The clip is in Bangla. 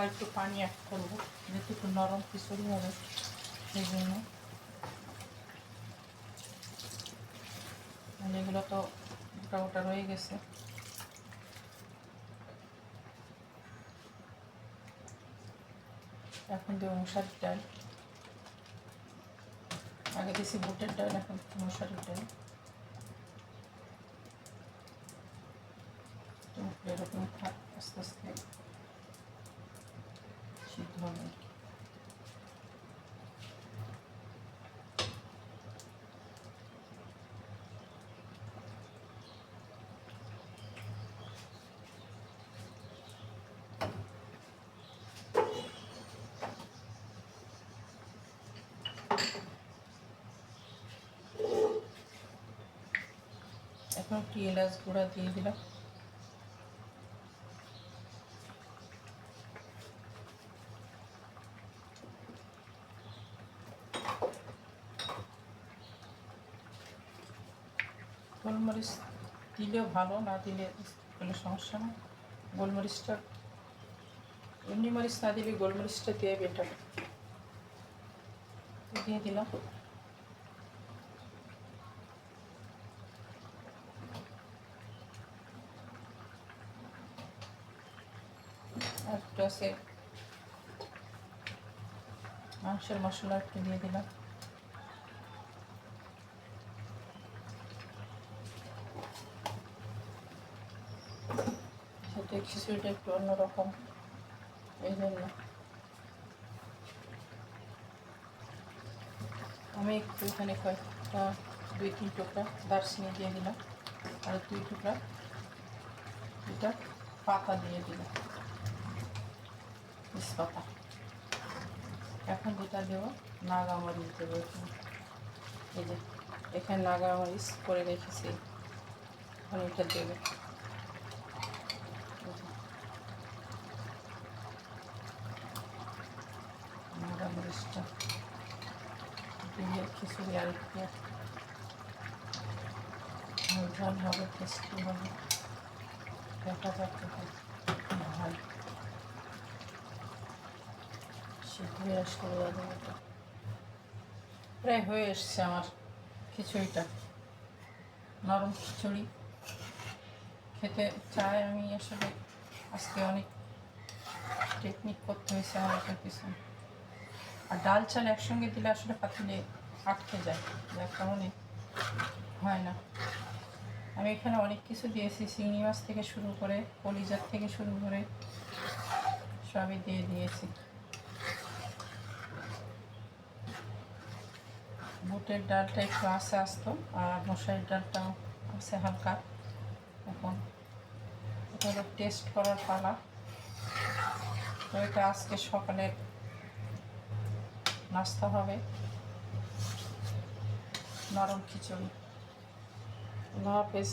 আর একটু পানি অ্যাড করব, যেহেতু একটু নরম খিচুড়ি হবে, সেই জন্য। এগুলো তো গোটা গোটা রয়ে গেছে। এখন দেবো মশারির ডাল। আগে দিয়েছি বুটের ডাল, এখন মশারির ডাল। এরকম আস্তে আস্তে সিদ্ধ হবে। এখন একটু এলাচ গুঁড়া দিয়ে দিলাম গোলমরিচ দিলেও ভালো, না দিলে কোনো সমস্যা না গোলমরিচটা, এমনি মরিচ না দিলে গোলমরিচটা দিয়ে বেটার দিয়ে দিলাম। মাংসের মশলা একটু দিয়ে দিলাম। যাতে খিচুড়িটা একটু অন্যরকম। এই জন্য। আমি একটু এখানে কয়েকটা, দুই, তিন টুকরা দারচিনি দিয়ে দিলাম। আর দুই টুকরা এটা পাতা দিয়ে দিলাম। তেজপাতা। এখন যেটা দেবো, নাগামরিচ দেবো এখানে। এই যে, এখানে নাগামরিচ করে রেখেছি। এখন এটা দেবে এই যে। নাগামরিচটা দিয়ে খিচুড়ি আর একটু ঝাল হবে টেস্টি হবে দেখা যাচ্ছে ভালো সিদ্ধ হয়ে আসতে প্রায় হয়ে এসছে আমার খিচুড়িটা নরম খিচুড়ি খেতে চাই আমি আসলে আজকে অনেক টেকনিক করতে হয়েছে আমার কিছু আর ডাল চাল একসঙ্গে দিলে আসলে পাতিলে আটকে যায়। যার কারণে হয় না। আমি এখানে অনেক কিছু দিয়েছি। চিংড়ি মাছ থেকে শুরু করে, কলিজার থেকে শুরু করে সবই দিয়ে দিয়েছি। বুটের ডালটা একটু আসে আসতো আর মশারির ডালটাও আছে হালকা। এখন এটা টেস্ট করার পালা। তো এটা আজকে সকালের নাস্তা হবে। নরম খিচুড়ি। আল্লাহ হাফেজ।